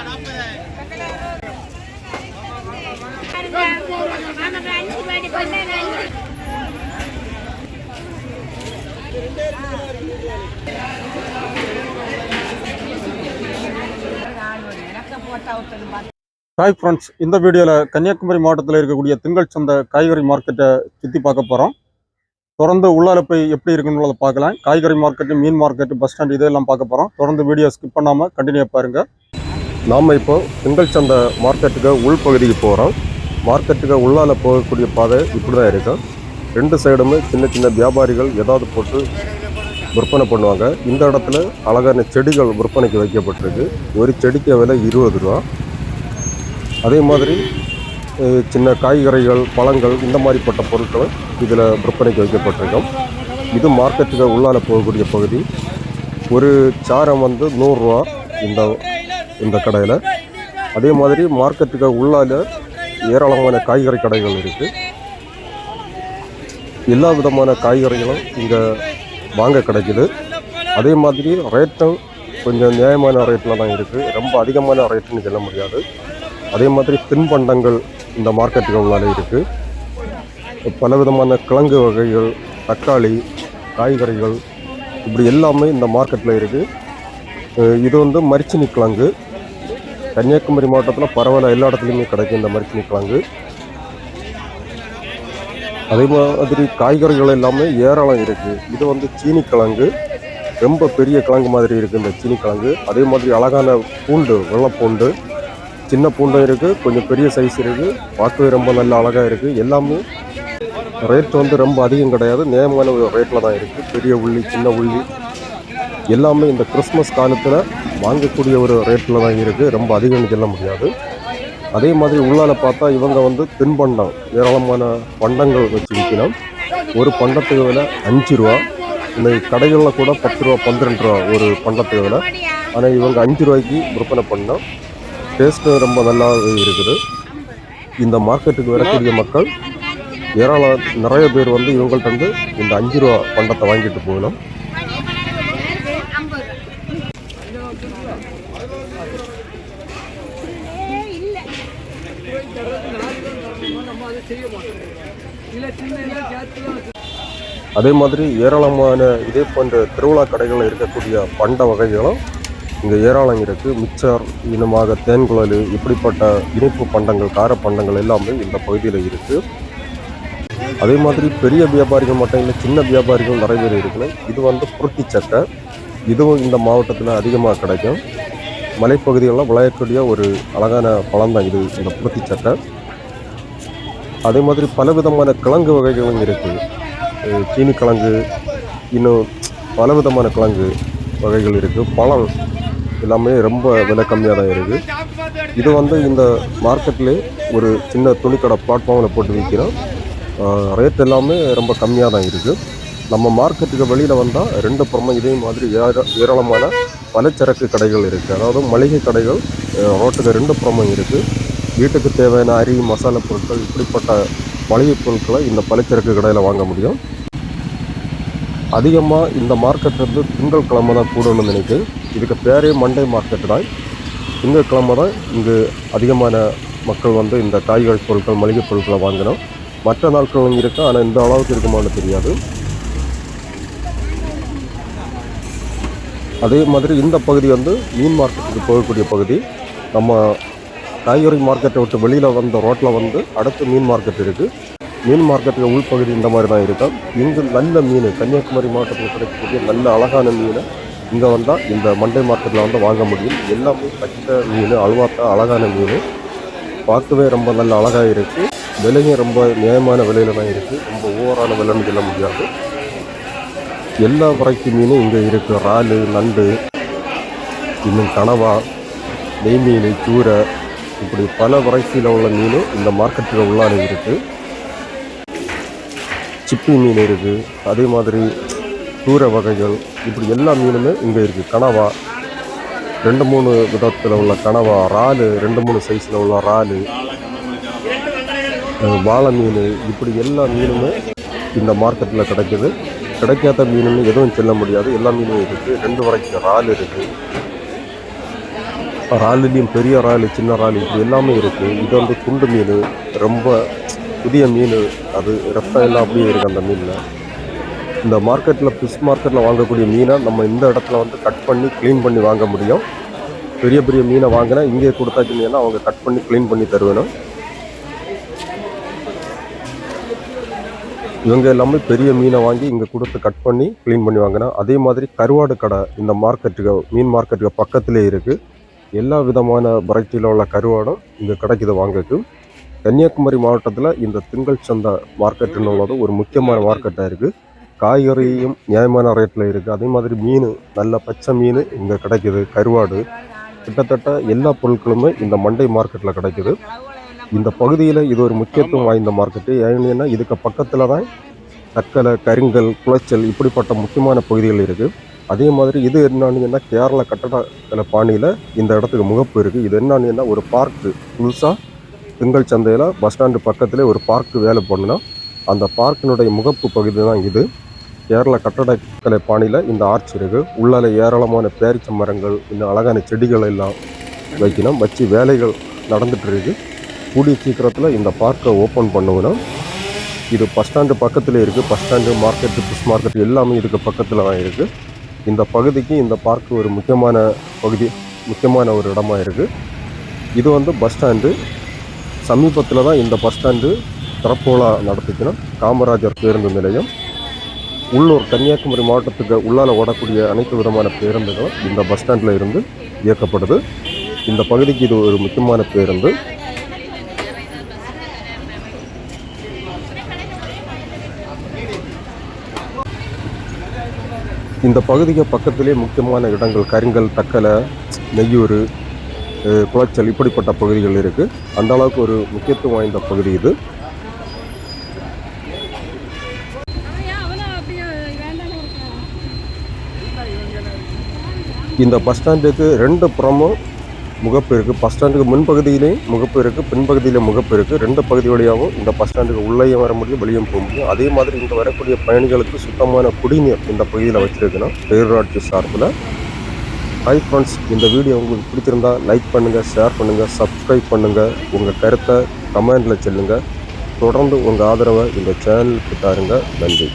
நமக்கு hi friends இந்த வீடியோவில் கன்னியாகுமரி மாவட்டத்தில் இருக்கக்கூடிய திங்கள் சந்தை காய்கறி மார்க்கெட்டை சுற்றி பார்க்க போகிறோம் தொடர்ந்து உள்ளால போய் எப்படி இருக்குன்னு பார்க்கலாம். காய்கறி மார்க்கெட்டு மீன் மார்க்கெட்டு பஸ் ஸ்டாண்ட் இதெல்லாம் பார்க்க போகிறோம் தொடர்ந்து வீடியோ ஸ்கிப் பண்ணாமல் கண்டினியூ பாருங்க. நாம் இப்போ திங்கள் சந்தை மார்க்கெட்டுக்கு உள்பகுதிக்கு போகிறோம் மார்க்கெட்டுக்கு உள்ளால போகக்கூடிய பாதை இப்படி தான் இருக்கும் ரெண்டு சைடுமே சின்ன சின்ன வியாபாரிகள் ஏதாவது போட்டு விற்பனை பண்ணுவாங்க. இந்த இடத்துல அழகான செடிகள் விற்பனைக்கு வைக்கப்பட்டிருக்கு. ஒரு செடிக்கு விலை இருபது ரூபா. அதே மாதிரி சின்ன காய்கறிகள் பழங்கள் இந்த மாதிரிப்பட்ட பொருட்கள் இதில் விற்பனைக்கு வைக்கப்பட்டிருக்கும். இது மார்க்கெட்டுக்கு உள்ளால் போகக்கூடிய பகுதி. ஒரு சாரம் வந்து நூறுரூவா இந்த இந்த கடையில். அதே மாதிரி மார்க்கெட்டுக்கு உள்ளால் ஏராளமான காய்கறி கடைகள் இருக்குது எல்லா விதமான காய்கறிகளும் இங்கே வாங்க கிடைக்குது. அதே மாதிரி ரேட்டும் கொஞ்சம் நியாயமான ரேட்டில் தான் இருக்குது ரொம்ப அதிகமான ரேட்டுன்னு சொல்ல முடியாது. அதே மாதிரி தின்பண்டங்கள் இந்த மார்க்கெட்டுக்கு உள்ளாலே இருக்குது பலவிதமான கிழங்கு வகைகள் தக்காளி காய்கறிகள் இப்படி எல்லாமே இந்த மார்க்கெட்டில் இருக்குது இது வந்து மரிச்சினி கிழங்கு. கன்னியாகுமரி மாவட்டத்தில் பரவாயில்ல எல்லா இடத்துலையுமே கிடைக்கும் இந்த மரிச்சினி கிழங்கு. அதே மாதிரி காய்கறிகள் எல்லாமே ஏராளம் இருக்குது இது வந்து சீனி கிழங்கு. ரொம்ப பெரிய கிழங்கு மாதிரி இருக்குது இந்த சீனி கிழங்கு. அதே மாதிரி அழகான பூண்டு வெள்ளைப்பூண்டு. சின்ன பூண்டும் இருக்குது கொஞ்சம் பெரிய சைஸ் இருக்குது பார்க்கவே ரொம்ப நல்ல அழகாக இருக்குது எல்லாமே ரேட் வந்து ரொம்ப அதிகம் கிடையாது. நியமமான ரேட்டில் தான் இருக்குது பெரிய உள்ளி சின்ன உள்ளி. எல்லாமே இந்த கிறிஸ்மஸ் காலத்தில் வாங்கக்கூடிய ஒரு ரேட்டில் தான் இருக்குது ரொம்ப அதிகம்னு சொல்ல முடியாது. அதே மாதிரி உள்ளால் பார்த்தா இவங்க வந்து தின்பண்டம் ஏராளமான பண்டங்கள் வச்சு விற்கணும். ஒரு பண்டத்துக்கு விலை அஞ்சு ரூபா. இந்த கடைகளில் கூட பத்து ரூபா பன்னிரெண்டு ரூபா ஒரு பண்டத்துக்கு விலை. ஆனால் இவங்க அஞ்சு ரூபாய்க்கு விற்பனை பண்ணோம். டேஸ்ட்டு ரொம்ப நல்லா இருக்குது. இந்த மார்க்கெட்டுக்கு வரக்கூடிய மக்கள் ஏராளம் நிறைய பேர் வந்து இவங்கள்ட்ட இருந்து இந்த அஞ்சு ரூபா பண்டத்தை வாங்கிட்டு போகணும். அதே மாதிரி ஏராளமான இதே போன்ற திருவிழா கடைகளில் இருக்கக்கூடிய பண்ட வகைகளும் இங்கே ஏராளம் இருக்குது மிச்சர் இனமாக தேன்குழல் இப்படிப்பட்ட இனிப்பு பண்டங்கள் கார பண்டங்கள் எல்லாமே இந்த பகுதியில் இருக்குது அதே மாதிரி பெரிய வியாபாரிகள் மட்டும் இல்லை சின்ன வியாபாரிகள் நிறைய பேர் இருக்குது இது வந்து புருட்டி சட்டை இதுவும் இந்த மாவட்டத்தில் அதிகமாக கிடைக்கும். மலைப்பகுதிகளில் விளையக்கூடிய ஒரு அழகான பழம் தான் இது இந்த புருத்தி சட்டை அதே மாதிரி பலவிதமான கிழங்கு வகைகளும் இருக்குது சீனி கிழங்கு இன்னும் பலவிதமான கிழங்கு வகைகள் இருக்குது பழம் எல்லாமே ரொம்ப விலை கம்மியாக தான் இருக்குது இது வந்து இந்த மார்க்கெட்லேயே ஒரு சின்ன துணிக்கடை பிளாட்ஃபார்மில் போட்டு விற்கிறோம் ரேட் எல்லாமே ரொம்ப கம்மியாக தான் இருக்குது நம்ம மார்க்கெட்டுக்கு வெளியில் வந்தால் ரெண்டு புறமும் இதே மாதிரி ஏற ஏராளமான பலச்சரக்கு கடைகள் இருக்குது அதாவது மளிகை கடைகள் ரோட்டுக்கு ரெண்டு புறமும் இருக்குது வீட்டுக்கு தேவையான அரி மசாலா பொருட்கள் இப்படிப்பட்ட மளிகை பொருட்களை இந்த பலச்சரக்கு கடையில் வாங்க முடியும். அதிகமாக இந்த மார்க்கெட் வந்து திங்கட்கிழமை தான் கூடணும்னு நினைக்கிறேன். இதுக்கு பேரே மண்டே மார்க்கெட் தான் திங்கட்கிழமை தான் இங்கு அதிகமான மக்கள் வந்து இந்த காய்கறி பொருட்கள் மளிகை பொருட்களை வாங்கினோம் மற்ற நாட்களும் இருக்கு? ஆனால் இந்த அளவுக்கு இருக்குமான்னு தெரியாது. அதே மாதிரி இந்த பகுதி வந்து மீன் மார்க்கெட்டுக்கு போகக்கூடிய பகுதி. நம்ம காய்கறி மார்க்கெட்டை விட்டு வெளியில் வந்த ரோட்டில் வந்து அடுத்து மீன் மார்க்கெட் இருக்குது மீன் மார்க்கெட்டுக்கு உள்பகுதி இந்த மாதிரி தான் இருக்கும் இங்கு நல்ல மீன் கன்னியாகுமரி மாவட்டத்தில் கிடைக்கக்கூடிய நல்ல அழகான மீனை. இங்கே வந்தால் இந்த மண்டே மார்க்கெட்டில் வந்து வாங்க முடியும். எல்லாமே பச்சை மீன் அழுவாத்தா அழகான மீன். பார்க்கவே ரொம்ப நல்ல அழகாக இருக்குது விலையும் ரொம்ப நியாயமான விலையில் தான் இருக்குது ரொம்ப ஓவரான விலைன்னு சொல்ல முடியாது. எல்லா வரைக்கும் மீனும் இங்கே இருக்குது இறால் நண்டு இன்னும் கனவா நெய் மீன் சூரை இப்படி பல வரைசியில் உள்ள மீனும் இந்த மார்க்கெட்டில் உள்ளான இருக்குது சிப்பி மீன் இருக்குது அதே மாதிரி சூரை வகைகள் இப்படி எல்லா மீனுமே இங்கே இருக்குது கனவா ரெண்டு மூணு விதத்தில் உள்ள கனவா இறாலு ரெண்டு மூணு சைஸில் உள்ள இறாலு வாழை மீன் இப்படி எல்லா மீனுமே இந்த மார்க்கெட்டில் கிடைக்குது. கிடைக்காத மீனுன்னு எதுவும் செல்ல முடியாது. எல்லா மீனும் இருக்குது ரெண்டு வரைக்கும் இறால் இருக்குது இறாலுலேயும் பெரிய இறால் சின்ன இறால் இப்படி எல்லாமே இருக்குது இது வந்து துண்டு மீன். ரொம்ப புதிய மீன். அது ரத்தம் எல்லாம் அப்படியே இருக்குது அந்த மீனில். இந்த மார்க்கெட்டில் ஃபிஷ் மார்க்கெட்டில் வாங்கக்கூடிய மீனை நம்ம இந்த இடத்துல வந்து கட் பண்ணி க்ளீன் பண்ணி வாங்க முடியும். பெரிய பெரிய மீனை வாங்கினா இங்கே கொடுத்தாச்சுன்னா அவங்க கட் பண்ணி க்ளீன் பண்ணி தருவேணும் இவங்க எல்லாமே பெரிய மீனை வாங்கி இங்கே கொடுத்து கட் பண்ணி க்ளீன் பண்ணி வாங்கினா அதே மாதிரி கருவாடு கடை இந்த மார்க்கெட்டுக்கு மீன் மார்க்கெட்டுக்கு பக்கத்திலே இருக்குது எல்லா விதமான வெரைட்டியில் உள்ள கருவாடும் இங்கே கிடைக்குது வாங்கக்கு கன்னியாகுமரி மாவட்டத்தில் இந்த திங்கள் சந்தை மார்க்கெட்டுன்னு உள்ளது ஒரு முக்கியமான மார்க்கெட்டாக இருக்குது காய்கறியும் நியாயமான ரேட்டில் இருக்குது. அதே மாதிரி மீன் நல்ல பச்சை மீன் இங்கே கிடைக்குது கருவாடு. கிட்டத்தட்ட எல்லா பொருட்களுமே இந்த மண்டை மார்க்கெட்டில் கிடைக்குது. இந்த பகுதியில் இது ஒரு முக்கியத்துவம் வாய்ந்த மார்க்கெட்டு. ஏன்னா இதுக்கு பக்கத்தில் தான் தக்கலை கருங்கல் குளச்சல் இப்படிப்பட்ட முக்கியமான பகுதிகள் இருக்குது அதே மாதிரி இது என்னன்னு கேரள கட்டடக்கலை பாணியில் இந்த இடத்துக்கு முகப்பு இருக்குது இது என்னன்னு ஒரு பார்க்கு புதுசாக திங்கள் சந்தையில் பஸ் ஸ்டாண்டு பக்கத்திலே ஒரு பார்க்கு வேலை பண்ணுனா அந்த பார்க்கினுடைய முகப்பு பகுதி தான் இது. கேரள கட்டடக்கலை பாணியில் இந்த ஆர்ச் இருக்குது உள்ளால ஏராளமான பேரிச்ச மரங்கள் இன்னும் அழகான செடிகள் எல்லாம் வைக்கணும். வச்சு வேலைகள் நடந்துகிட்ருக்கு கூடிய சீக்கிரத்தில் இந்த பார்க்கை ஓப்பன் பண்ணுவோம் இது பஸ் ஸ்டாண்டு பக்கத்தில் இருக்குது bus stand market fish market எல்லாமே இதுக்கு பக்கத்தில் தான் இருக்குது இந்த பகுதிக்கு இந்த பார்க் ஒரு முக்கியமான பகுதி முக்கியமான ஒரு இடமா இருக்குது இது வந்து பஸ் ஸ்டாண்டு சமீபத்தில் தான் இந்த பஸ் ஸ்டாண்டு திறப்போலாக நடத்திக்கணும். காமராஜர் பேருந்து நிலையம். உள்ளூர் கன்னியாகுமரி மாவட்டத்துக்கு உள்ளால ஓடக்கூடிய அனைத்து விதமான பேருந்துகளும் இந்த பஸ் ஸ்டாண்டில் இருந்து இயக்கப்படுது. இந்த பகுதிக்கு இது ஒரு முக்கியமான பேருந்து. இந்த பகுதிக்கு பக்கத்திலே முக்கியமான இடங்கள் கருங்கல் தக்கலை நெய்யூர் குளச்சல் இப்படிப்பட்ட பகுதிகள் இருக்குது அந்த அளவுக்கு ஒரு முக்கியத்துவம் வாய்ந்த பகுதி இது. இந்த பஸ் ஸ்டாண்டுக்கு ரெண்டு புறமும் முகப்பு இருக்குது பஸ் ஸ்டாண்டுக்கு முன்பகுதியிலையும் முகப்பு இருக்குது பின்பகுதியில முகப்பு இருக்குது ரெண்டு பகுதி வழியாகவும் இந்த பஸ் ஸ்டாண்டுக்கு உள்ளேயும் வர முடியும் வெளியும் போக முடியும். அதே மாதிரி இங்கே வரக்கூடிய பயணிகளுக்கு சுத்தமான குடிநீர் இந்த பகுதியில் வச்சுருக்குன்னா பேரூராட்சி சார்பில். ஹை ஃப்ரெண்ட்ஸ் இந்த வீடியோ உங்களுக்கு பிடிச்சிருந்தா லைக் பண்ணுங்கள் ஷேர் பண்ணுங்கள் சப்ஸ்கிரைப் பண்ணுங்கள் உங்கள் கருத்தை கமெண்டில் சொல்லுங்கள் தொடர்ந்து உங்கள் ஆதரவை இந்த சேனலுக்கு தாருங்க. நன்றி.